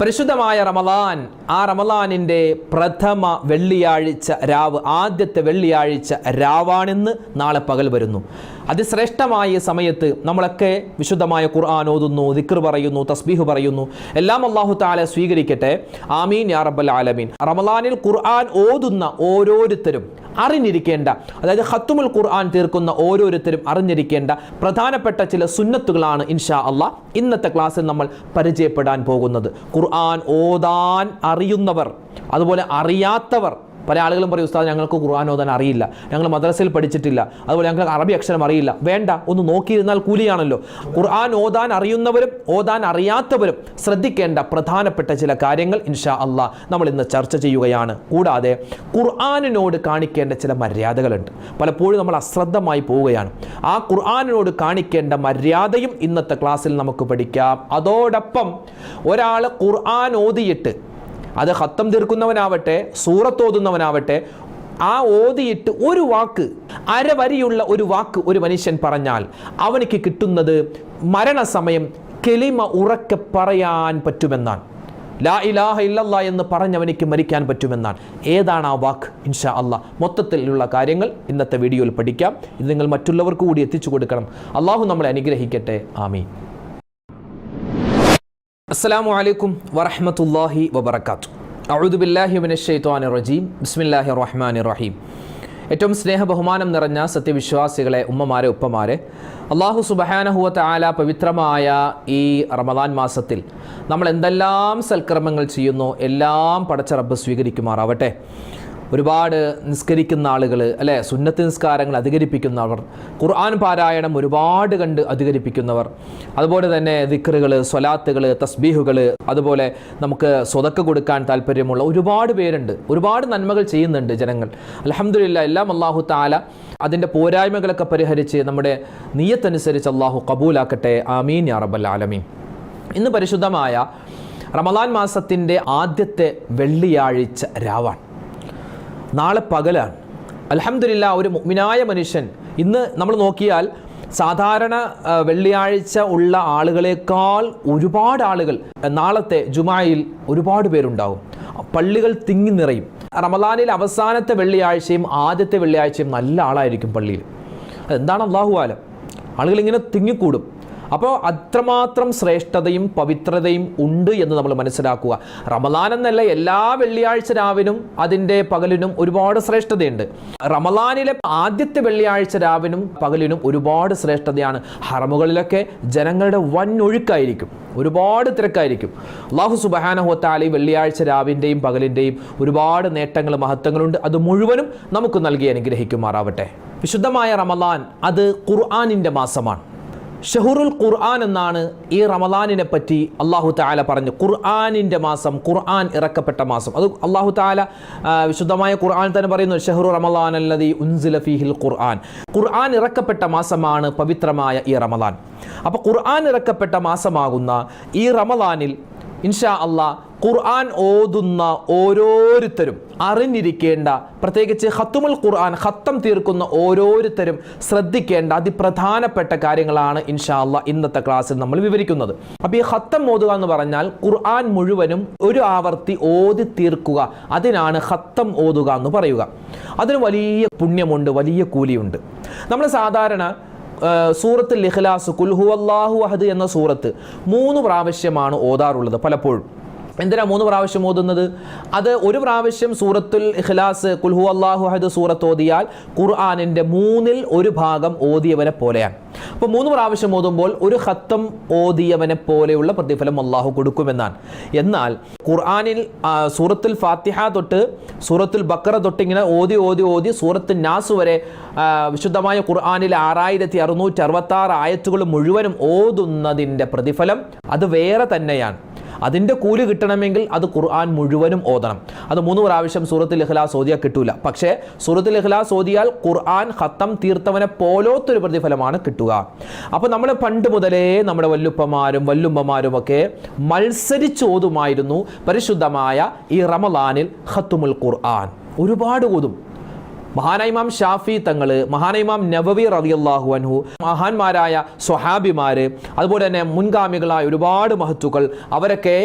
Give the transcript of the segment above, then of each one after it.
പരിശുദ്ധമായ റമലാൻ ആ റമലാനിന്റെ പ്രഥമ വെള്ളിയാഴ്ച രാവ് ആദ്യത്തെ വെള്ളിയാഴ്ച രാവാണെന്ന് നാളെ പകൽ വരുന്നു. അതിശ്രേഷ്ഠമായ സമയത്ത് നമ്മളൊക്കെ വിശുദ്ധമായ ഖുർആൻ ഓതുന്നു ദിക്ർ പറയുന്നു തസ്ബീഹ് പറയുന്നു. എല്ലാം അള്ളാഹു താല സ്വീകരിക്കട്ടെ. ആമീൻ യാ റബ്ബൽ ആലമീൻ. റമലാനിൽ ഖുർആൻ ഓതുന്ന ഓരോരുത്തരും അറിഞ്ഞിരിക്കേണ്ട അതായത് ഹത്തുമുൽ ഖുർആൻ തീർക്കുന്ന ഓരോരുത്തരും അറിഞ്ഞിരിക്കേണ്ട പ്രധാനപ്പെട്ട ചില സുന്നത്തുകളാണ് ഇൻഷാ അള്ളാഹ് ഇന്നത്തെ ക്ലാസ്സിൽ നമ്മൾ പരിചയപ്പെടാൻ പോകുന്നത്. ഖുർആൻ ഓതാൻ അറിയുന്നവർ അതുപോലെ അറിയാത്തവർ പല ആളുകളും പറയും ഉസ്താദ് ഞങ്ങൾക്ക് ഖുർആൻ ഓതാൻ അറിയില്ല. ഞങ്ങൾ മദ്രസയിൽ പഠിച്ചിട്ടില്ല. അതുപോലെ ഞങ്ങൾക്ക് അറബി അക്ഷരം അറിയില്ല. വേണ്ട ഒന്ന് നോക്കിയിരുന്നാൽ കൂലിയാണല്ലോ. ഖുർആൻ ഓതാൻ അറിയുന്നവരും ഓതാൻ അറിയാത്തവരും ശ്രദ്ധിക്കേണ്ട പ്രധാനപ്പെട്ട ചില കാര്യങ്ങൾ ഇൻഷാ അള്ളാഹ് നമ്മൾ ഇന്ന് ചർച്ച ചെയ്യുകയാണ്. കൂടാതെ ഖുർആാനിനോട് കാണിക്കേണ്ട ചില മര്യാദകളുണ്ട്. പലപ്പോഴും നമ്മൾ അശ്രദ്ധമായി പോവുകയാണ്. ആ ഖുർആാനിനോട് കാണിക്കേണ്ട മര്യാദയും ഇന്നത്തെ ക്ലാസ്സിൽ നമുക്ക് പഠിക്കാം. അതോടൊപ്പം ഒരാൾ ഖുർആൻ ഓതിയിട്ട് അത് ഹത്തം തീർക്കുന്നവനാവട്ടെ സൂറത്തോതുന്നവനാവട്ടെ ആ ഓതിയിട്ട് ഒരു വാക്ക് അരവരിയുള്ള ഒരു വാക്ക് ഒരു മനുഷ്യൻ പറഞ്ഞാൽ അവനിക്ക് കിട്ടുന്നത് മരണസമയം കെളിമ ഉറക്കെ പറയാൻ പറ്റുമെന്നാണ്. ലാ ഇലാഹ ഇല്ലല്ല എന്ന് പറഞ്ഞവനിക്ക് മരിക്കാൻ പറ്റുമെന്നാണ്. ഏതാണ് ആ വാക്ക്? ഇൻഷാ അല്ല മൊത്തത്തിലുള്ള കാര്യങ്ങൾ ഇന്നത്തെ വീഡിയോയിൽ പഠിക്കാം. ഇത് നിങ്ങൾ മറ്റുള്ളവർക്ക് കൂടി എത്തിച്ചു കൊടുക്കണം. അള്ളാഹു നമ്മളെ അനുഗ്രഹിക്കട്ടെ. ആമീൻ. അസ്സലാമു അലൈക്കും വറഹമത്തല്ലാഹി വബർക്കാത്തു അഊദു ബില്ലാഹി മിനശ് റജീം. ബിസ്മില്ലാഹി റഹ്മാൻ റഹീം. ഏറ്റവും സ്നേഹ ബഹുമാനം നിറഞ്ഞ സത്യവിശ്വാസികളെ ഉമ്മമാരെ ഉപ്പമാരെ അള്ളാഹു സുബഹാനഹുവത്ത് ആല പവിത്രമായ ഈ റമദാൻ മാസത്തിൽ നമ്മൾ എന്തെല്ലാം സൽക്രമങ്ങൾ ചെയ്യുന്നു എല്ലാം പടച്ച റബ്ബ് സ്വീകരിക്കുമാറാവട്ടെ. ഒരുപാട് നിസ്കരിക്കുന്ന ആളുകൾ അല്ലെ? സുന്നത്ത് നിസ്കാരങ്ങൾ അധികരിപ്പിക്കുന്നവർ ഖുർആൻ പാരായണം ഒരുപാട് കണ്ട് അധികരിപ്പിക്കുന്നവർ അതുപോലെ തന്നെ ദിക്റുകൾ സ്വലാത്തുകൾ തസ്ബീഹുകൾ അതുപോലെ നമുക്ക് സ്വതക്ക കൊടുക്കാൻ താല്പര്യമുള്ള ഒരുപാട് പേരുണ്ട്. ഒരുപാട് നന്മകൾ ചെയ്യുന്നുണ്ട് ജനങ്ങൾ. അലഹമില്ല എല്ലാം അള്ളാഹു താല അതിന്റെ പോരായ്മകളൊക്കെ പരിഹരിച്ച് നമ്മുടെ നീയത്തനുസരിച്ച് അള്ളാഹു കബൂലാക്കട്ടെ. ആമീൻ യാ റബ്ബൽ ആലമീൻ. ഇന്ന് പരിശുദ്ധമായ റമദാൻ മാസത്തിന്റെ ആദ്യത്തെ വെള്ളിയാഴ്ച രാവാണ്. നാളെ പകലാണ്. അലഹമില്ല ഒരു മുഗ്മിനായ മനുഷ്യൻ. ഇന്ന് നമ്മൾ നോക്കിയാൽ സാധാരണ വെള്ളിയാഴ്ച ഉള്ള ആളുകളെക്കാൾ ഒരുപാട് ആളുകൾ നാളത്തെ ജുമായിൽ ഒരുപാട് പേരുണ്ടാവും. പള്ളികൾ തിങ്ങി നിറയും. റമദാനിൽ അവസാനത്തെ വെള്ളിയാഴ്ചയും ആദ്യത്തെ വെള്ളിയാഴ്ചയും നല്ല ആളായിരിക്കും പള്ളിയിൽ. അതെന്താണ് അള്ളാഹു ആലം? ആളുകൾ ഇങ്ങനെ തിങ്ങിക്കൂടും. അപ്പോൾ അത്രമാത്രം ശ്രേഷ്ഠതയും പവിത്രതയും ഉണ്ട് എന്ന് നമ്മൾ മനസ്സിലാക്കുക. റമലാൻ എന്നല്ല എല്ലാ വെള്ളിയാഴ്ച രാവിനും അതിന്റെ പകലിനും ഒരുപാട് ശ്രേഷ്ഠതയുണ്ട്. റമലാനിലെ ആദ്യത്തെ വെള്ളിയാഴ്ച രാവിനും പകലിനും ഒരുപാട് ശ്രേഷ്ഠതയാണ്. ഹറമുകളിലൊക്കെ ജനങ്ങളുടെ വൻ ഒഴുക്കായിരിക്കും ഒരുപാട് തിരക്കായിരിക്കും. അള്ളാഹു സുബഹാനഹോത്താലി വെള്ളിയാഴ്ച രാവിന്റെയും പകലിന്റെയും ഒരുപാട് നേട്ടങ്ങൾ മഹത്വങ്ങളുണ്ട്. അത് മുഴുവനും നമുക്ക് നൽകി അനുഗ്രഹിക്കുമാറാവട്ടെ. വിശുദ്ധമായ റമലാൻ അത് ഖുർആാനിന്റെ മാസമാണ്. ഷഹുറുൽ ഖുർആൻ എന്നാണ് ഈ റമദാനിനെ പറ്റി അള്ളാഹു താല പറഞ്ഞു. ഖുർആാനിന്റെ മാസം ഖുർആൻ ഇറക്കപ്പെട്ട മാസം. അത് അള്ളാഹു താല വിശുദ്ധമായ ഖുർആൻ തന്നെ പറയുന്നു ഷഹറു റമദാൻ അല്ലതി ഉൻസില ഫീഹിൽ ഖുർആൻ. ഖുർആൻ ഇറക്കപ്പെട്ട മാസമാണ് പവിത്രമായ ഈ റമദാൻ. അപ്പോൾ ഖുർആൻ ഇറക്കപ്പെട്ട മാസമാകുന്ന ഈ റമദാനിൽ ഇൻഷാ അള്ളാ ഖുർആൻ ഓതുന്ന ഓരോരുത്തരും അറിഞ്ഞിരിക്കേണ്ട പ്രത്യേകിച്ച് ഹത്തുമുൽ ഖുർആൻ ഹത്തം തീർക്കുന്ന ഓരോരുത്തരും ശ്രദ്ധിക്കേണ്ട അതിപ്രധാനപ്പെട്ട കാര്യങ്ങളാണ് ഇൻഷാ അല്ല ഇന്നത്തെ ക്ലാസ്സിൽ നമ്മൾ വിവരിക്കുന്നത്. അപ്പോൾ ഈ ഹത്തം ഓതുക എന്ന് പറഞ്ഞാൽ ഖുർആൻ മുഴുവനും ഒരു ആവർത്തി ഓതി തീർക്കുക. അതിനാണ് ഹത്തം ഓതുക എന്ന് പറയുക. അതിന് വലിയ പുണ്യമുണ്ട് വലിയ കൂലിയുണ്ട്. നമ്മൾ സാധാരണ സൂറത്തുൽ ഇഖ്ലാസ് കുൽഹു അള്ളാഹു അഹദ് എന്ന സൂറത്ത് മൂന്ന് പ്രാവശ്യമാണ് ഓതാറുള്ളത് പലപ്പോഴും. എന്തിനാ മൂന്ന് പ്രാവശ്യം ഓതുന്നത്? അത് ഒരു പ്രാവശ്യം സൂറത്തുൽ ഇഖ്ലാസ് കുൽഹു അള്ളാഹു അഹദ് സൂറത്ത് ഓതിയാൽ ഖുർആാനിന്റെ മൂന്നിൽ ഒരു ഭാഗം ഓതിയവനെ പോലെയാണ്. അപ്പോൾ മൂന്ന് പ്രാവശ്യം ഓതുമ്പോൾ ഒരു ഹത്തം ഓതിയവനെ പോലെയുള്ള പ്രതിഫലം അള്ളാഹു കൊടുക്കുമെന്നാണ്. എന്നാൽ ഖുർആാനിൽ സൂറത്തുൽ ഫാത്തിഹ തൊട്ട് സൂറത്തുൽ ബക്കറ തൊട്ട് ഇങ്ങനെ ഓതി ഓതി ഓതി സൂറത്ത് നാസ് വരെ വിശുദ്ധമായ ഖുർആാനിൽ ആറായിരത്തി അറുന്നൂറ്റി അറുപത്തി ആറ് ആയത്തുകൾ മുഴുവനും ഓതുന്നതിന്റെ പ്രതിഫലം അത് വേറെ തന്നെയാണ്. അതിന്റെ കൂലി കിട്ടണമെങ്കിൽ അത് ഖുർആൻ മുഴുവനും ഓതണം. അത് മൂന്ന് പ്രാവശ്യം സൂറത്തുൽ ഇഖ്ലാസ് ഓതിയാൽ കിട്ടൂല. പക്ഷേ സൂറത്തുൽ ഇഖ്ലാസ് ഓതിയാൽ ഖുർആൻ ഖത്തം തീർത്തവനെ പോലോത്തൊരു പ്രതിഫലമാണ് കിട്ടുക. അപ്പോൾ നമ്മൾ പണ്ട് മുതലേ നമ്മുടെ വല്ലുപ്പമാരും വല്ലുമ്മമാരും ഒക്കെ മത്സരിച്ചോതുമായിരുന്നു പരിശുദ്ധമായ ഈ റമലാനിൽ ഖത്തുമുൽ ഖുർആൻ. ഒരുപാട് ഓതും. മഹാനൈമാം ഷാഫി തങ്ങൾ മഹാനൈമാം നവവി റളിയല്ലാഹു അൻഹു മഹാന്മാരായ സ്വഹാബിമാര് അതുപോലെ തന്നെ മുൻഗാമികളായ ഒരുപാട് മഹത്തുക്കൾ അവരൊക്കെ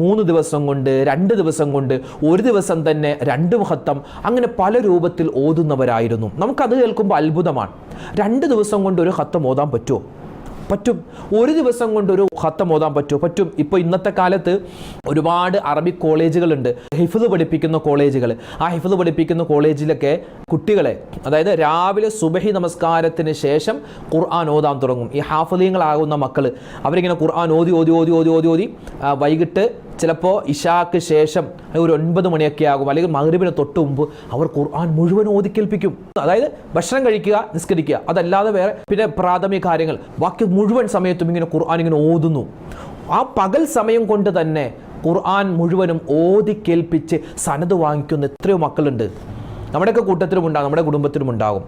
മൂന്ന് ദിവസം കൊണ്ട് രണ്ട് ദിവസം കൊണ്ട് ഒരു ദിവസം തന്നെ രണ്ട് മഹത്വം അങ്ങനെ പല രൂപത്തിൽ ഓതുന്നവരായിരുന്നു. നമുക്കത് കേൾക്കുമ്പോൾ അത്ഭുതമാണ്. രണ്ട് ദിവസം കൊണ്ട് ഒരു ഹത്തം ഓതാൻ പറ്റുമോ പറ്റും. ഒരു ദിവസം കൊണ്ട് ഒരു ഹത്തം ഓതാൻ പറ്റുമോ? പറ്റും. ഇപ്പോൾ ഇന്നത്തെ കാലത്ത് ഒരുപാട് അറബി കോളേജുകളുണ്ട്. ഹിഫ്ദ് പഠിപ്പിക്കുന്ന കോളേജുകൾ ആ ഹിഫ്ദ് പഠിപ്പിക്കുന്ന കോളേജിലൊക്കെ കുട്ടികളെ അതായത് രാവിലെ സുബഹി നമസ്കാരത്തിന് ശേഷം ഖുർആൻ ഓതാൻ തുടങ്ങും. ഈ ഹാഫലീങ്ങളാകുന്ന മക്കൾ അവരിങ്ങനെ ഖുർആൻ ഓതി ഓതി ഓതി ഓതി ഓതി ഓതി വൈകിട്ട് ചിലപ്പോൾ ഇഷാക്ക് ശേഷം ഒരു ഒൻപത് മണിയൊക്കെ ആകും അല്ലെങ്കിൽ മഗ്രിബിന് തൊട്ട് മുമ്പ് അവർ ഖുർആൻ മുഴുവൻ ഓതിക്കേൽപ്പിക്കും. അതായത് ഭക്ഷണം കഴിക്കുക നിസ്കരിക്കുക അതല്ലാതെ വേറെ പിന്നെ പ്രാഥമിക കാര്യങ്ങൾ. ബാക്കി മുഴുവൻ സമയത്തും ഇങ്ങനെ ഖുർആൻ ഇങ്ങനെ ഓതുന്നു. ആ പകൽ സമയം കൊണ്ട് തന്നെ ഖുർആൻ മുഴുവനും ഓതി കേൾപ്പിച്ച് സനത് വാങ്ങിക്കുന്ന എത്രയോ മക്കളുണ്ട്. നമ്മുടെയൊക്കെ കൂട്ടത്തിലും ഉണ്ടാകും നമ്മുടെ കുടുംബത്തിലും ഉണ്ടാകും.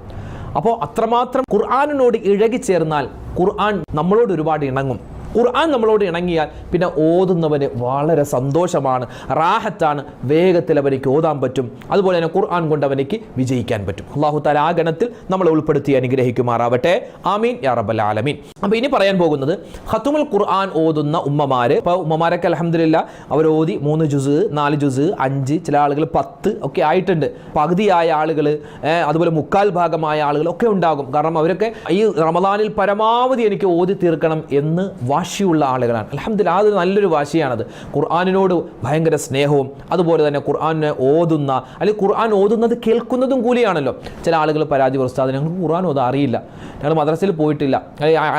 അപ്പോൾ അത്രമാത്രം ഖുർആാനിനോട് ഇഴകി ചേർന്നാൽ ഖുർആൻ നമ്മളോട് ഒരുപാട് ഇണങ്ങും. ഖുർആൻ നമ്മളോട് ഇണങ്ങിയാൽ പിന്നെ ഓതുന്നവന് വളരെ സന്തോഷമാണ്. റാഹത്താണ് വേഗത്തിൽ അവനിക്ക് ഓതാൻ പറ്റും. അതുപോലെ തന്നെ ഖുർആൻ കൊണ്ട് അവനിക്ക് വിജയിക്കാൻ പറ്റും. അള്ളാഹു താല ആ ഗണത്തിൽ നമ്മളെ ഉൾപ്പെടുത്തി അനുഗ്രഹിക്കുമാറാവട്ടെ. ആമീൻ. യാ റബ്ബൽ ആലമീൻ. അപ്പോൾ ഇനി പറയാൻ പോകുന്നത് ഖത്തുമുൽ ഖുർആൻ ഓതുന്ന ഉമ്മമാർ ഇപ്പോൾ ഉമ്മമാരൊക്കെ അലഹമില്ല അവർ ഓതി മൂന്ന് ജുസ് നാല് ജുസ് അഞ്ച് ചില ആളുകൾ പത്ത് ഒക്കെ ആയിട്ടുണ്ട്. പകുതിയായ ആളുകൾ അതുപോലെ മുക്കാൽ ഭാഗമായ ആളുകൾ ഒക്കെ ഉണ്ടാകും. കാരണം അവരൊക്കെ ഈ റമദാനിൽ പരമാവധി എനിക്ക് ഓതി തീർക്കണം എന്ന് വാശിയുള്ള ആളുകളാണ്. അലഹമ്മദില്ല അത് നല്ലൊരു വാശിയാണത്. ഖുർആാനിനോട് ഭയങ്കര സ്നേഹവും അതുപോലെ തന്നെ ഖുർആാനെ ഓതുന്ന അല്ലെങ്കിൽ ഖുർആൻ ഓതുന്നത് കേൾക്കുന്നതും കൂലിയാണല്ലോ. ചില ആളുകൾ പരാതി പ്രസ്താവന ഞങ്ങൾക്ക് ഖുർആൻ ഓത അറിയില്ല. ഞങ്ങൾ മദ്രസയിൽ പോയിട്ടില്ല.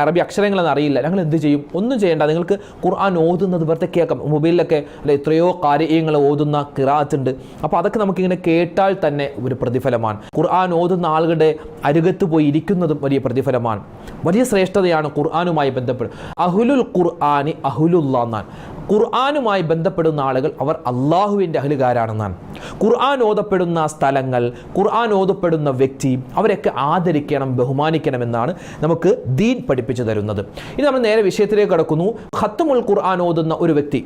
അറബി അക്ഷരങ്ങളെന്ന് അറിയില്ല. ഞങ്ങൾ എന്ത് ചെയ്യും? ഒന്നും ചെയ്യേണ്ട. നിങ്ങൾക്ക് ഖുർആൻ ഓതുന്നത് വെറുതെ കേൾക്കാം. മൊബൈലിലൊക്കെ അല്ലെ എത്രയോ കാര്യങ്ങൾ ഓതുന്ന കിറാത്ത് ഉണ്ട്. അപ്പോൾ അതൊക്കെ നമുക്കിങ്ങനെ കേട്ടാൽ തന്നെ ഒരു പ്രതിഫലമാണ്. ഖുർആൻ ഓതുന്ന ആളുകളുടെ അരുകത്ത് പോയി ഇരിക്കുന്നതും വലിയ പ്രതിഫലമാണ്. വലിയ ശ്രേഷ്ഠതയാണ് ഖുർആനുമായി ബന്ധപ്പെടും അഹുലുൽ ഖുർആാനി അഹുലുല്ല എന്നാണ് ഖുർആാനുമായി ബന്ധപ്പെടുന്ന ആളുകൾ അവർ അള്ളാഹുവിന്റെ അഹലുകാരാണെന്നാണ്. ഖുർആൻ ഓതപ്പെടുന്ന സ്ഥലങ്ങൾ ഖുർആൻ ഓതപ്പെടുന്ന വ്യക്തി അവരെയൊക്കെ ആദരിക്കണം ബഹുമാനിക്കണമെന്നാണ് നമുക്ക് ദീൻ പഠിപ്പിച്ചു തരുന്നത്. ഇനി നമ്മൾ നേരെ വിഷയത്തിലേക്ക് കടക്കുന്നു. ഖത്തുമുൽ ഖുർആൻ ഓതുന്ന ഒരു വ്യക്തി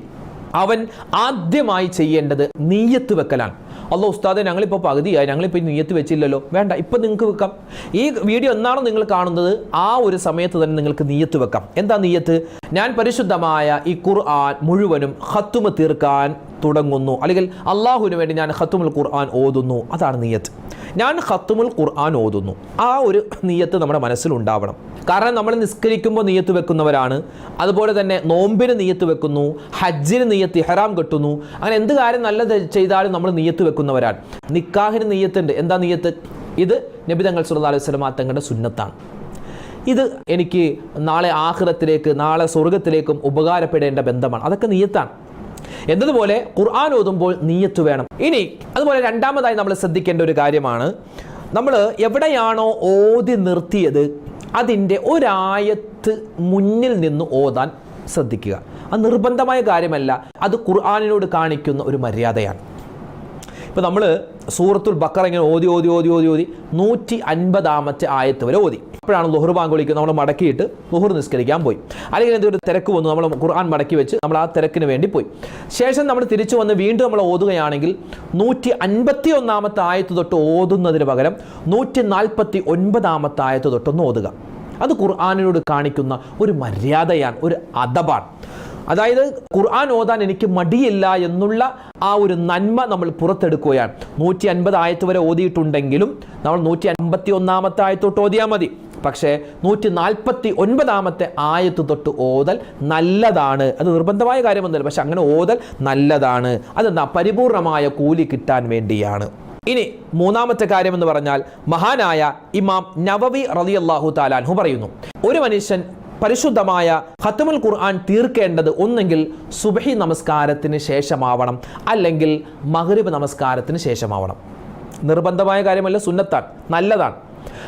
അവൻ ആദ്യമായി ചെയ്യേണ്ടത് നീയത്ത് വെക്കലാണ്. അല്ലോ ഉസ്താദെ ഞങ്ങളിപ്പോൾ പകുതിയായി. ഞങ്ങളിപ്പോൾ ഈ നീയത്ത് വെച്ചില്ലല്ലോ. വേണ്ട ഇപ്പം നിങ്ങൾക്ക് വെക്കാം. ഈ വീഡിയോ എന്നാണോ നിങ്ങൾ കാണുന്നത്? ആ ഒരു സമയത്ത് തന്നെ നിങ്ങൾക്ക് നീയത്ത് വെക്കാം. എന്താ നീയത്ത്? ഞാൻ പരിശുദ്ധമായ ഈ ഖുർആൻ മുഴുവനും ഹത്തുമ തീർക്കാൻ തുടങ്ങുന്നു. അല്ലെങ്കിൽ അള്ളാഹുവിന് വേണ്ടി ഞാൻ ഖത്തുമുൽ ഖുർആൻ ഓതുന്നു. അതാണ് നീയത്ത്. ഞാൻ ഖത്തുമുൽ ഖുർആൻ ഓതുന്നു. ആ ഒരു നീയത്ത് നമ്മുടെ മനസ്സിലുണ്ടാവണം കാരണം നമ്മൾ നിസ്കരിക്കുമ്പോൾ നീയത്ത് വെക്കുന്നവരാണ്. അതുപോലെ തന്നെ നോമ്പിന് നീയത്ത് വെക്കുന്നു. ഹജ്ജിന് നീയത്ത് ഇഹറാം കെട്ടുന്നു. അങ്ങനെ എന്ത് കാര്യം നല്ലത് ചെയ്താലും നമ്മൾ നീയത്ത് വെക്കുന്നവരാണ്. നിക്കാഹിന് നീയത്തുണ്ട്. എന്താ നീയത്ത്? ഇത് നബി തങ്ങൾ സുല്ലാ അലൈഹി സ്വലമാ തങ്ങളുടെ സുന്നത്താണ്. ഇത് എനിക്ക് നാളെ ആഹ്റത്തിലേക്ക് നാളെ സ്വർഗത്തിലേക്കും ഉപകാരപ്പെടേണ്ട ബന്ധമാണ്. അതൊക്കെ നീയത്താണ്. എന്നതുപോലെ ഖുർആൻ ഓതുമ്പോൾ നീയത്ത് വേണം. ഇനി അതുപോലെ രണ്ടാമതായി നമ്മൾ ശ്രദ്ധിക്കേണ്ട ഒരു കാര്യമാണ്. നമ്മൾ എവിടെയാണോ ഓതി നിർത്തിയത് അതിന്റെ ഒരായത്ത് മുന്നിൽ നിന്ന് ഓതാൻ ശ്രദ്ധിക്കുക. അത് നിർബന്ധമായ കാര്യമല്ല. അത് ഖുർആാനിനോട് കാണിക്കുന്ന ഒരു മര്യാദയാണ്. ഇപ്പോൾ നമ്മൾ സൂറത്തുൽ ബക്കർ ഇങ്ങനെ ഓതി ഓതി ഓതി ഓതി ഓതി നൂറ്റി അൻപതാമത്തെ ആയത്ത് വരെ ഓതി. അപ്പോഴാണ് ലുഹർ ബാങ്ക് വിളിക്കുന്നത് നമ്മൾ മടക്കിയിട്ട് ലുഹർ നിസ്കരിക്കാൻ പോയി. അല്ലെങ്കിൽ എന്തൊരു തിരക്ക് വന്നു നമ്മൾ ഖുർആൻ മടക്കി വെച്ച് നമ്മൾ ആ തിരക്കിന് വേണ്ടി പോയി. ശേഷം നമ്മൾ തിരിച്ചു വന്ന് വീണ്ടും നമ്മൾ ഓതുകയാണെങ്കിൽ നൂറ്റി അൻപത്തി ഒന്നാമത്തെ ആയത്ത് തൊട്ട് ഓതുന്നതിന് പകരം നൂറ്റി നാൽപ്പത്തി ഒൻപതാമത്തെ ആയത്ത് തൊട്ടൊന്ന് ഓതുക. അത് ഖുർആാനിനോട് കാണിക്കുന്ന ഒരു മര്യാദയാണ് ഒരു അദബാണ്. അതായത് ഖുർആൻ ഓതാൻ എനിക്ക് മടിയില്ല എന്നുള്ള ആ ഒരു നന്മ നമ്മൾ പുറത്തെടുക്കുകയാണ്. നൂറ്റി അൻപത് ആയത്ത് വരെ ഓതിയിട്ടുണ്ടെങ്കിലും നമ്മൾ നൂറ്റി അൻപത്തി ഒന്നാമത്തെ ആയത്തോട്ട് ഓതിയാൽ മതി. പക്ഷേ നൂറ്റി നാൽപ്പത്തി ഒൻപതാമത്തെ ആയത്ത് തൊട്ട് ഓതൽ നല്ലതാണ്. അത് നിർബന്ധമായ കാര്യമൊന്നുമില്ല. പക്ഷെ അങ്ങനെ ഓതൽ നല്ലതാണ്. അതെന്താ? പരിപൂർണമായ കൂലി കിട്ടാൻ വേണ്ടിയാണ്. ഇനി മൂന്നാമത്തെ കാര്യമെന്ന് പറഞ്ഞാൽ മഹാനായ ഇമാം നവവി റളിയല്ലാഹു താലാൻഹു പറയുന്നു. ഒരു മനുഷ്യൻ പരിശുദ്ധമായ ഖത്തമുൽ ഖുർആൻ തീർക്കേണ്ടത് ഒന്നെങ്കിൽ സുബഹി നമസ്കാരത്തിന് ശേഷമാവണം അല്ലെങ്കിൽ മഗ്രിബ് നമസ്കാരത്തിന് ശേഷമാവണം. നിർബന്ധമായ കാര്യമല്ല സുന്നത്താണ് നല്ലതാണ്.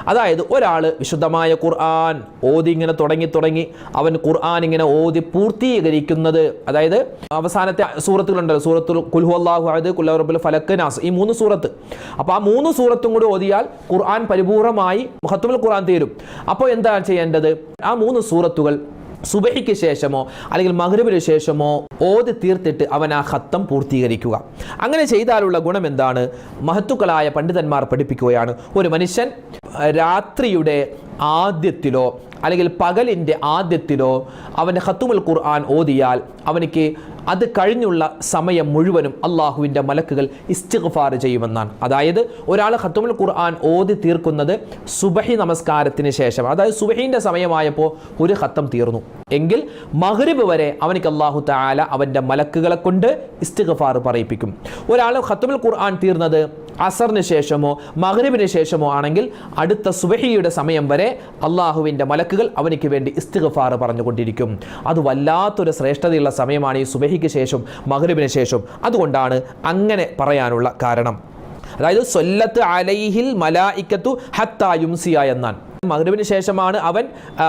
അതായത് ഒരാൾ വിശുദ്ധമായ ഖുർആൻ ഓതി ഇങ്ങനെ തുടങ്ങി തുടങ്ങി അവൻ ഖുർആൻ ഇങ്ങനെ ഓതി പൂർത്തീകരിക്കുന്നത്. അതായത് അവസാനത്തെ സൂറത്തുകളുണ്ടല്ലോ. സൂറത്തുൽ കുൽഹു അള്ളാഹു അഹദ് കുല്ലറബുൽ ഫലക്ക് നാസ് ഈ മൂന്ന് സൂറത്ത്. അപ്പോൾ ആ മൂന്ന് സൂറത്തും കൂടി ഓതിയാൽ ഖുർആൻ പരിപൂർണമായി മുഹത്തുൽ ഖുർആൻ തീരും. അപ്പോൾ എന്താണ് ചെയ്യേണ്ടത്? ആ മൂന്ന് സൂറത്തുകൾ സുബഹിക്ക് ശേഷമോ അല്ലെങ്കിൽ മകരവിന് ശേഷമോ ഓതി തീർത്തിട്ട് അവൻ ആ ഹത്തം പൂർത്തീകരിക്കുക. അങ്ങനെ ചെയ്താലുള്ള ഗുണം എന്താണ്? മഹത്തുക്കളായ പണ്ഡിതന്മാർ പഠിപ്പിക്കുകയാണ്. ഒരു മനുഷ്യൻ രാത്രിയുടെ ആദ്യത്തിലോ അല്ലെങ്കിൽ പകലിന്റെ ആദ്യത്തിലോ അവന്റെ ഹത്തുമുൽ ഖുർആൻ ഓതിയാൽ അവനിക്ക് അത് കഴിഞ്ഞുള്ള സമയം മുഴുവനും അള്ളാഹുവിന്റെ മലക്കുകൾ ഇസ്തിഗ്ഫാർ ചെയ്യുമെന്നാണ്. അതായത് ഒരാൾ ഖത്തുമുൽ ഖുർആൻ ഓതി തീർക്കുന്നത് സുബഹി നമസ്കാരത്തിന് ശേഷം. അതായത് സുബഹീന്റെ സമയമായപ്പോൾ ഒരു ഖത്തം തീർന്നു. എങ്കിൽ മഗ്രിബ് വരെ അവനിക്ക് അള്ളാഹു താല അവന്റെ മലക്കുകളെ കൊണ്ട് ഇസ്തിഗ്ഫാർ പറയിപ്പിക്കും. ഒരാൾ ഖത്തുമുൽ ഖുർആൻ തീർന്നത് അസറിന് ശേഷമോ മകരവിന് ശേഷമോ ആണെങ്കിൽ അടുത്ത സുബഹിയുടെ സമയം വരെ അള്ളാഹുവിന്റെ മലക്കുകൾ അവനിക്ക് വേണ്ടി ഇസ്തിഗ്ഫാർ പറഞ്ഞുകൊണ്ടിരിക്കും. അത് വല്ലാത്തൊരു ശ്രേഷ്ഠതയുള്ള സമയമാണ് ഈ സുബഹിക്ക് ശേഷം മകരവിന് ശേഷം. അതുകൊണ്ടാണ് അങ്ങനെ പറയാനുള്ള കാരണം. അതായത് സൊല്ലത്ത് അലൈഹിൽ മലായിക്കത്തു ഹത്താ യുംസിയ എന്നാണ്. മഗ്രിബിന് ശേഷമാണ് അവൻ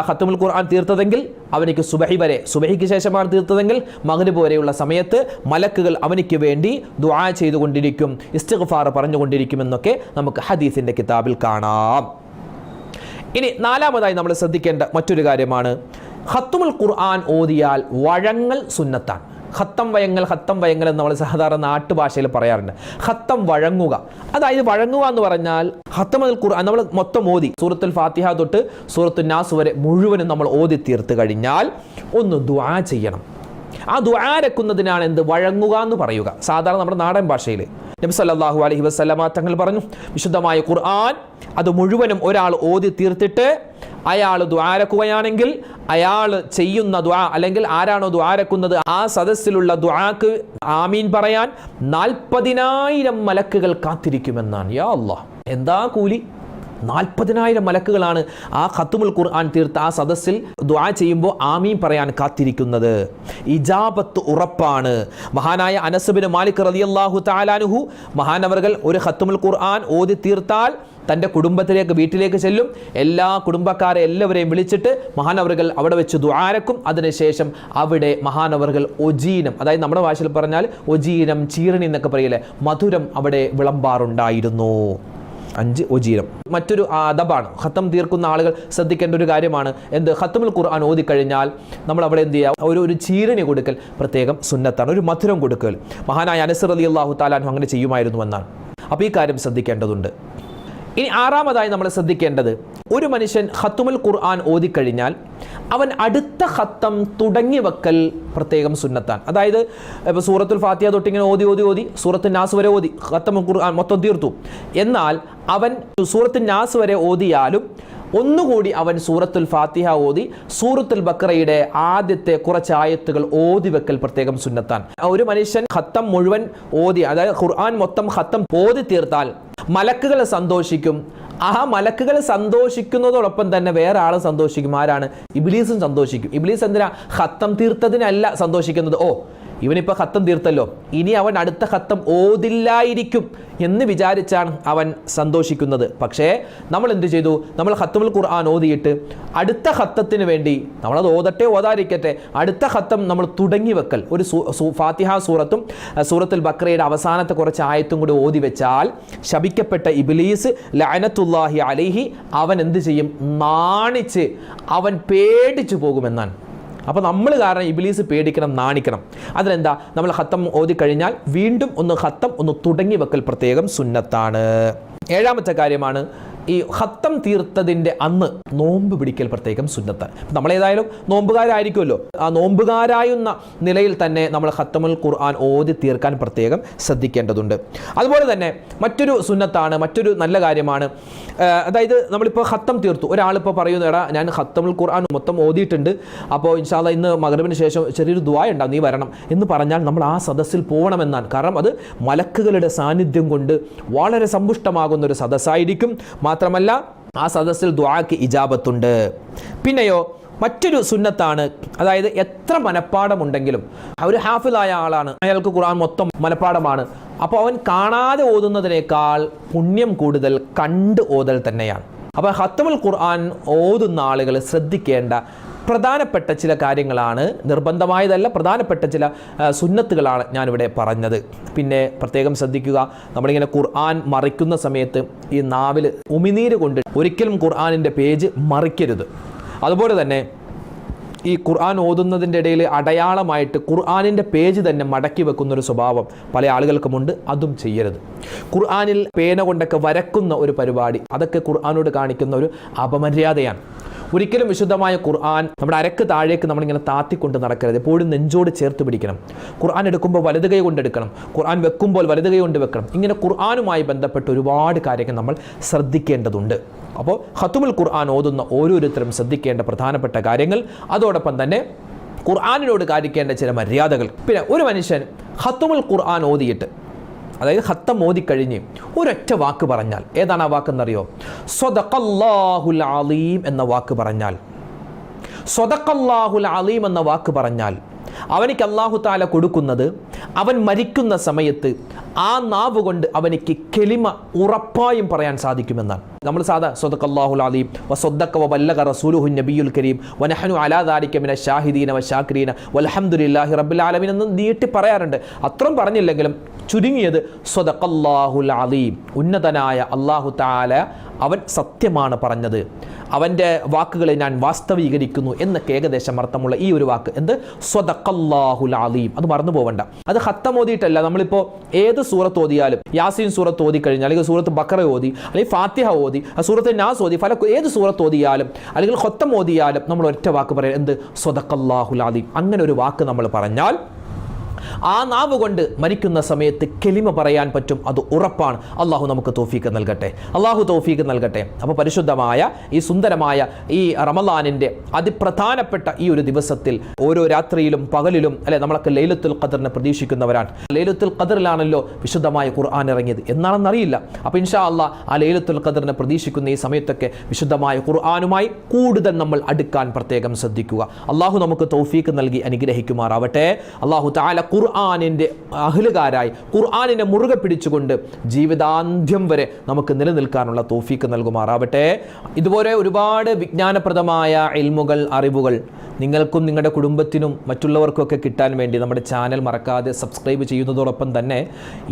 ഹത്തുമുൽ ഖുർആൻ തീർത്തതെങ്കിൽ അവനിക്ക് സുബഹി വരെ സുബഹിക്ക് ശേഷമാണ് തീർത്തതെങ്കിൽ മഗ്രിബ് വരെയുള്ള സമയത്ത് മലക്കുകൾ അവനിക്ക് വേണ്ടി ദുആ ചെയ്തുകൊണ്ടിരിക്കും ഇസ്തിഗ്ഫാർ പറഞ്ഞുകൊണ്ടിരിക്കുമെന്നൊക്കെ നമുക്ക് ഹദീസിന്റെ കിതാബിൽ കാണാം. ഇനി നാലാമതായി നമ്മൾ ശ്രദ്ധിക്കേണ്ട മറ്റൊരു കാര്യമാണ് ഖത്തുമുൽ ഖുർആൻ ഓതിയാൽ വഴങ്ങൽ സുന്നത്താണ്. ഖത്തം വയങ്ങൽ ഹത്തം വയങ്ങൽ എന്ന് നമ്മൾ സാധാരണ നാട്ടുഭാഷയിൽ പറയാറുണ്ട്. ഹത്തം വഴങ്ങുക. അതായത് വഴങ്ങുക എന്ന് പറഞ്ഞാൽ ഹത്തം അതിൽ ഖുർആൻ നമ്മൾ മൊത്തം ഓതി. സൂറത്തുൽ ഫാത്തിഹ തൊട്ട് സൂറത്തുൽ നാസ് വരെ മുഴുവനും നമ്മൾ ഓതി തീർത്ത് കഴിഞ്ഞാൽ ഒന്ന് ദുആ ചെയ്യണം. ആ ദുആരക്കുന്നതിനാണ് എന്ത്? വഴങ്ങുക എന്ന് പറയുക. സാധാരണ നമ്മുടെ നാടൻ ഭാഷയിൽ. നബി സല്ലല്ലാഹു അലൈഹി വസല്ലമ തങ്ങൾ പറഞ്ഞു വിശുദ്ധമായ ഖുർആൻ അത് മുഴുവനും ഒരാൾ ഓതി തീർത്തിട്ട് അയാൾ ദ്വാരക്കുകയാണെങ്കിൽ അയാൾ ചെയ്യുന്ന ദ്വാ അല്ലെങ്കിൽ ആരാണോ ദ്വാരക്കുന്നത് ആ സദസ്സിലുള്ള ദ്വാക്ക് ആമീൻ പറയാൻ നാൽപ്പതിനായിരം മലക്കുകൾ കാത്തിരിക്കുമെന്നാണ്. യാ അല്ലാ എന്താ കൂലി? നാൽപ്പതിനായിരം മലക്കുകളാണ് ആ ഖത്തുമുൽ ഖുർആൻ തീർത്ത് ആ സദസ്സിൽ ദ്വാ ചെയ്യുമ്പോൾ ആമീൻ പറയാൻ കാത്തിരിക്കുന്നത്. ഇജാബത്ത് ഉറപ്പാണ്. മഹാനായ അനസുബിന് മാലിക് റളിയല്ലാഹു താലാനുഹു മഹാനവറുകൾ ഒരു ഖത്തുമുൽ ഖുർആൻ ഓതി തീർത്താൽ തന്റെ കുടുംബത്തിലേക്ക് വീട്ടിലേക്ക് ചെല്ലും. എല്ലാ കുടുംബക്കാരെ എല്ലാവരെയും വിളിച്ചിട്ട് മഹാനവറുകൾ അവിടെ വെച്ച് ദ്വാരക്കും അതിനുശേഷം അവിടെ മഹാനവറുകൾ ഒജീനം അതായത് നമ്മുടെ ഭാഷയിൽ പറഞ്ഞാൽ ഒജീനം ചീരണി എന്നൊക്കെ പറയില്ലേ മധുരം അവിടെ വിളമ്പാറുണ്ടായിരുന്നു. അഞ്ച് ഒജീരം മറ്റൊരു അദബാണ്. ഖത്തം തീർക്കുന്ന ആളുകൾ ശ്രദ്ധിക്കേണ്ട ഒരു കാര്യമാണ്. എന്ത്? ഖത്തമുൽ ഖുർആൻ ഓതിക്കഴിഞ്ഞാൽ നമ്മൾ അവിടെ എന്ത് ചെയ്യുക ഒരു ഒരു ചീരണി കൊടുക്കൽ പ്രത്യേകം സുന്നത്താണ്. ഒരു മധുരം കൊടുക്കൽ. മഹാനായ അനസർ അലി അള്ളാഹു താലാൻ അങ്ങനെ ചെയ്യുമായിരുന്നു എന്നാണ്. അപ്പോൾ ഈ കാര്യം ശ്രദ്ധിക്കേണ്ടതുണ്ട്. ഇനി ആറാമതായി നമ്മൾ ശ്രദ്ധിക്കേണ്ടത് ഒരു മനുഷ്യൻ ഹത്തുമൽ ഖുർആൻ ഓതിക്കഴിഞ്ഞാൽ അവൻ അടുത്ത ഹത്തം തുടങ്ങി വെക്കൽ പ്രത്യേകം സുന്നത്താണ്. അതായത് ഇപ്പോൾ സൂറത്തുൽ ഫാത്തിയ തൊട്ടിങ്ങനെ ഓതി ഓതി ഓതി സൂറത്ത് നാസ് വരെ ഓതി ഹത്തമുൽ ഖുർആൻ മൊത്തം തീർത്തു. എന്നാൽ അവൻ സൂറത്ത് നാസ് വരെ ഓതിയാലും ഒന്നുകൂടി അവൻ സൂറത്തുൽ ഫാത്തിഹ ഓതി സൂറത്തുൽ ബക്കറയുടെ ആദ്യത്തെ കുറച്ച് ആയത്തുകൾ ഓതി വെക്കൽ പ്രത്യേകം സുന്നത്താൻ ഒരു മനുഷ്യൻ ഹത്തം മുഴുവൻ ഓതി അതായത് ഖുർആൻ മൊത്തം ഹത്തം ഓതി തീർത്താൽ മലക്കുകൾ സന്തോഷിക്കും. ആ മലക്കുകൾ സന്തോഷിക്കുന്നതോടൊപ്പം തന്നെ വേറെ ആൾ സന്തോഷിക്കും. ആരാണ്? ഇബിലീസും സന്തോഷിക്കും. ഇബിലീസ് എന്തിനാ? ഹത്തം തീർത്തതിനല്ല സന്തോഷിക്കുന്നത്. ഓ ഇവനിപ്പോൾ ഖത്തം തീർത്തല്ലോ. ഇനി അവൻ അടുത്ത ഖത്തം ഓതില്ലായിരിക്കും എന്ന് വിചാരിച്ചാണ് അവൻ സന്തോഷിക്കുന്നത്. പക്ഷേ നമ്മൾ എന്ത് ചെയ്തു? നമ്മൾ ഖത്തമുൽ ഖുർആൻ ഓതിയിട്ട് അടുത്ത ഖത്തത്തിന് വേണ്ടി നമ്മളത് ഓതട്ടെ ഓതാതിരിക്കട്ടെ അടുത്ത ഖത്തം നമ്മൾ തുടങ്ങി വെക്കൽ. ഒരു ഫാത്തിഹ സൂറത്തും സൂറത്തുൽ ബക്രയുടെ അവസാനത്തെ കുറച്ച് ആയത്തും കൂടി ഓതി വെച്ചാൽ ശപിക്കപ്പെട്ട ഇബിലീസ് ലഅനത്തുല്ലാഹി അലൈഹി അവൻ എന്ത് ചെയ്യും? നാണിച്ച് അവൻ പേടിച്ചു പോകുമെന്നാണ്. അപ്പോൾ നമ്മൾ കാരണം ഇബിലീസ് പേടിക്കണം നാണിക്കണം. അതിലെന്താ? നമ്മൾ ഹത്തം ഓതിക്കഴിഞ്ഞാൽ വീണ്ടും ഒന്ന് ഹത്തം ഒന്ന് തുടങ്ങി വെക്കൽ പ്രത്യേകം സുന്നത്താണ്. ഏഴാമത്തെ കാര്യമാണ് ഈ ഹത്തം തീർത്തതിന്റെ അന്ന് നോമ്പ് പിടിക്കൽ പ്രത്യേകം സുന്നത്താണ്. ഇപ്പം നമ്മളേതായാലും നോമ്പുകാരായിരിക്കുമല്ലോ. ആ നോമ്പുകാരായുന്ന നിലയിൽ തന്നെ നമ്മൾ ഹത്തമുൽ ഖുർആൻ ഓതി തീർക്കാൻ പ്രത്യേകം ശ്രദ്ധിക്കേണ്ടതുണ്ട്. അതുപോലെ തന്നെ മറ്റൊരു സുന്നത്താണ് മറ്റൊരു നല്ല കാര്യമാണ്. അതായത് നമ്മളിപ്പോൾ ഹത്തം തീർത്തു. ഒരാളിപ്പോൾ പറയുന്നു ഞാൻ ഹത്തമുൽ ഖുർആൻ മൊത്തം ഓതിയിട്ടുണ്ട്. അപ്പോൾ ഇൻഷാല്ല ഇന്ന് മകരവിന് ശേഷം ചെറിയൊരു ദ്വായ ഉണ്ടാവും നീ വരണം. എന്ന് പറഞ്ഞാൽ നമ്മൾ ആ സദസ്സിൽ പോകണമെന്നാണ് കാരണം അത് മലക്കുകളുടെ സാന്നിധ്യം കൊണ്ട് വളരെ സമ്പുഷ്ടമാകുന്ന ഒരു സദസ്സായിരിക്കും. മാത്രമല്ല ആ സദസ്സിൽ ദ്വാക്ക് ഇജാബത്തുണ്ട്. പിന്നെയോ മറ്റൊരു സുന്നത്താണ് അതായത് എത്ര മനപ്പാടമുണ്ടെങ്കിലും ഒരു ഹാഫിലായ ആളാണ് അയാൾക്ക് ഖുർആൻ മൊത്തം മനപ്പാടമാണ്. അപ്പോൾ അവൻ കാണാതെ ഓതുന്നതിനേക്കാൾ പുണ്യം കൂടുതൽ കണ്ട് ഓതൽ തന്നെയാണ്. അപ്പോൾ ഹത്തമുൽ ഖുർആൻ ഓതുന്ന ആളുകൾ ശ്രദ്ധിക്കേണ്ട പ്രധാനപ്പെട്ട ചില കാര്യങ്ങളാണ്. നിർബന്ധമായതല്ല പ്രധാനപ്പെട്ട ചില സുന്നത്തുകളാണ് ഞാനിവിടെ പറഞ്ഞത്. പിന്നെ പ്രത്യേകം ശ്രദ്ധിക്കുക നമ്മളിങ്ങനെ ഖുർആൻ മറിക്കുന്ന സമയത്ത് ഈ നാവിൽ ഉമിനീര് കൊണ്ട് ഒരിക്കലും ഖുർആാനിന്റെ പേജ് മറിക്കരുത്. അതുപോലെ തന്നെ ഈ ഖുർആൻ ഓതുന്നതിന്റെ ഇടയിൽ അടയാളമായിട്ട് ഖുർആാനിന്റെ പേജ് തന്നെ മടക്കി വെക്കുന്ന ഒരു സ്വഭാവം പല ആളുകൾക്കുമുണ്ട് അതും ചെയ്യരുത്. ഖുർആാനിൽ പേന കൊണ്ടൊക്കെ വരക്കുന്ന ഒരു പരിപാടി അതൊക്കെ ഖുർആാനോട് കാണിക്കുന്ന ഒരു അപമര്യാദയാണ്. ഒരിക്കലും വിശുദ്ധമായ ഖുർആൻ നമ്മുടെ അരക്ക് താഴേക്ക് നമ്മളിങ്ങനെ താത്തിക്കൊണ്ട് നടക്കരുത്. എപ്പോഴും നെഞ്ചോട് ചേർത്ത് പിടിക്കണം. ഖുർആൻ എടുക്കുമ്പോൾ വലത് കൈ കൊണ്ട് എടുക്കണം. ഖുർആൻ വെക്കുമ്പോൾ വലത് കൈ കൊണ്ട് വെക്കണം. ഇങ്ങനെ ഖുർആനുമായി ബന്ധപ്പെട്ട് ഒരുപാട് കാര്യങ്ങൾ നമ്മൾ ശ്രദ്ധിക്കേണ്ടതുണ്ട്. അപ്പോൾ ഹത്തുമുൽ ഖുർആൻ ഓതുന്ന ഓരോരുത്തരും ശ്രദ്ധിക്കേണ്ട പ്രധാനപ്പെട്ട കാര്യങ്ങൾ അതോടൊപ്പം തന്നെ ഖുർആാനിനോട് കാണിക്കേണ്ട ചില മര്യാദകൾ. പിന്നെ ഒരു മനുഷ്യൻ ഹത്തുമുൽ ഖുർആൻ ഓതിയിട്ട് അതായത് ഹത്തം ഓതിക്കഴിഞ്ഞ് ഒരൊറ്റ വാക്ക് പറഞ്ഞാൽ ഏതാണ് ആ വാക്കെന്നറിയോ? സ്വതക്കല്ലാഹുൽ അലീം എന്ന വാക്ക് പറഞ്ഞാൽ. സ്വതക്കല്ലാഹുൽ അലീം എന്ന വാക്ക് പറഞ്ഞാൽ അവനിക്ക് അള്ളാഹു താല കൊടുക്കുന്നത് അവൻ മരിക്കുന്ന സമയത്ത് ആ നാവ് കൊണ്ട് അവനിക്ക് കെലിമ ഉറപ്പായും പറയാൻ സാധിക്കുമെന്നാണ്. നമ്മൾ സാധാ സ്വതക്കല്ലാഹുൽ അലീം വ സ്വദക്ക വല്ലക റസൂലുഹു നബിയുൽ കരീം വനഹനു അലാദാരിക്കമിന ഷാഹിദീന വ വൽഹംദുലില്ലാഹി റബ്ബിൽ ആലമീൻ എന്ന് നീട്ടി പറയാറുണ്ട്. അത്രയും പറഞ്ഞില്ലെങ്കിലും ചുരുങ്ങിയത് സ്വതക്കല്ലാഹുൽ അലീം. ഉന്നതനായ അള്ളാഹു താല അവൻ സത്യമാണ് പറഞ്ഞത്. അവന്റെ വാക്കുകളെ ഞാൻ വാസ്തവീകരിക്കുന്നു എന്നൊക്കെ ഏകദേശം അർത്ഥമുള്ള ഈ ഒരു വാക്ക് എന്ത്? സ്വതക്കല്ലാഹുൽ അലീം. അത് മറന്നു പോവണ്ട. അത് ഹത്തം ഓതിയിട്ടല്ല. നമ്മളിപ്പോൾ ഏത് സൂറത്ത് ഓതിയാലും യാസീൻ സൂറത്ത് ഓതി കഴിഞ്ഞാൽ അല്ലെങ്കിൽ സൂറത്ത് ബക്കറ ഓതി അല്ലെങ്കിൽ ഫാത്തിഹ ഓതി ആ സൂറത്ത് നാസ് ഓതി ഫല ഏത് സൂറത്ത് ഓതിയാലും അല്ലെങ്കിൽ ഹൊത്തം ഓതിയാലും നമ്മൾ ഒറ്റ വാക്ക് പറയാം എന്ത്? സ്വതക്കല്ലാഹുൽ അലീം. അങ്ങനെ ഒരു വാക്ക് നമ്മൾ പറഞ്ഞാൽ ആ നാവ് കൊണ്ട് മരിക്കുന്ന സമയത്ത് കെലിമ പറയാൻ പറ്റും അത് ഉറപ്പാണ്. അള്ളാഹു നമുക്ക് തോഫീക്ക് നൽകട്ടെ. അള്ളാഹു തോഫീക്ക് നൽകട്ടെ. അപ്പോൾ പരിശുദ്ധമായ ഈ സുന്ദരമായ ഈ റമലാനിന്റെ അതിപ്രധാനപ്പെട്ട ഈ ഒരു ദിവസത്തിൽ ഓരോ രാത്രിയിലും പകലിലും അല്ലെ നമ്മളൊക്കെ ലൈലത്തുൽ ഖദറിനെ പ്രതീക്ഷിക്കുന്നവരാണ്. ലൈലത്തുൽ ഖദറിലാണല്ലോ വിശുദ്ധമായ ഖുർആൻ ഇറങ്ങിയത് എന്നാണെന്നറിയില്ല അപ്പോൾ ഇൻഷാ അള്ളാഹ് ആ ലൈലത്തുൽ ഖദറിനെ പ്രതീക്ഷിക്കുന്ന ഈ സമയത്തൊക്കെ വിശുദ്ധമായ ഖുർആാനുമായി കൂടുതൽ നമ്മൾ അടുക്കാൻ പ്രത്യേകം ശ്രദ്ധിക്കുക. അള്ളാഹു നമുക്ക് തൗഫീക്ക് നൽകി അനുഗ്രഹിക്കുമാറാവട്ടെ. അള്ളാഹു താല ഖുർആാനിന്റെ അഹ്ലുകാരായി ഖുർആാനിനെ മുറുകെ പിടിച്ചുകൊണ്ട് ജീവിതാന്ത്യം വരെ നമുക്ക് നിലനിൽക്കാനുള്ള തോഫീക്ക് നൽകുമാറാവട്ടെ. ഇതുപോലെ ഒരുപാട് വിജ്ഞാനപ്രദമായ ഇൽമുകൾ അറിവുകൾ നിങ്ങൾക്കും നിങ്ങളുടെ കുടുംബത്തിനും മറ്റുള്ളവർക്കൊക്കെ കിട്ടാൻ വേണ്ടി നമ്മുടെ ചാനൽ മറക്കാതെ സബ്സ്ക്രൈബ് ചെയ്യുന്നതോടൊപ്പം തന്നെ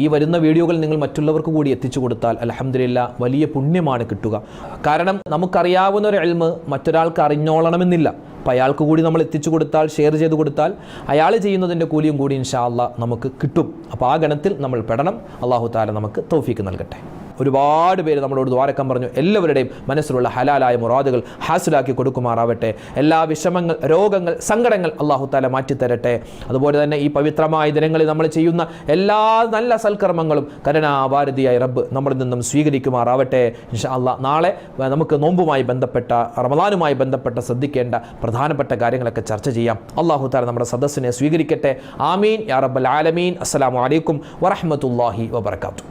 ഈ വരുന്ന വീഡിയോകൾ നിങ്ങൾ മറ്റുള്ളവർക്ക് കൂടി എത്തിച്ചു കൊടുത്താൽ അലഹമില്ല വലിയ പുണ്യമാണ് കിട്ടുക. കാരണം നമുക്കറിയാവുന്ന ഒരു എൽമ് മറ്റൊരാൾക്ക് അറിഞ്ഞോളണമെന്നില്ല. അപ്പം അയാൾക്ക് കൂടി നമ്മൾ എത്തിച്ചു കൊടുത്താൽ ഷെയർ ചെയ്ത് കൊടുത്താൽ അയാൾ ചെയ്യുന്നതിന്റെ കൂലിയും കൂടി ഇൻഷാ നമുക്ക് കിട്ടും. അപ്പോൾ ആ ഗണത്തിൽ നമ്മൾ പെടണം. അള്ളാഹു താല നമുക്ക് തോഫിക്ക് നൽകട്ടെ. ഒരുപാട് പേര് നമ്മളോട് ദ്വാരക്കം പറഞ്ഞു എല്ലാവരുടെയും മനസ്സിലുള്ള ഹലാലായ മുറാദുകൾ ഹാസിലാക്കി കൊടുക്കുമാറാവട്ടെ. എല്ലാ വിഷമങ്ങൾ രോഗങ്ങൾ സങ്കടങ്ങൾ അള്ളാഹു താല മാറ്റിത്തരട്ടെ. അതുപോലെ തന്നെ ഈ പവിത്രമായ ദിനങ്ങളിൽ നമ്മൾ ചെയ്യുന്ന എല്ലാ നല്ല സൽക്കർമ്മങ്ങളും കരുണാഭാരതിയായ റബ്ബ് നമ്മളിൽ നിന്നും സ്വീകരിക്കുമാറാവട്ടെ. ഇൻഷാ നാളെ നമുക്ക് നോമ്പുമായി ബന്ധപ്പെട്ട റമദാനുമായി ബന്ധപ്പെട്ട ശ്രദ്ധിക്കേണ്ട പ്രധാനപ്പെട്ട കാര്യങ്ങളൊക്കെ ചർച്ച ചെയ്യാം. അള്ളാഹു താല നമ്മുടെ സദസ്സിനെ സ്വീകരിക്കട്ടെ. ആമീൻ. യാ റബ്ബൽ ആലമീൻ. അസ്സലാമു അലൈക്കും വറഹ്മത്തുള്ളാഹി വബർക്കാത്തു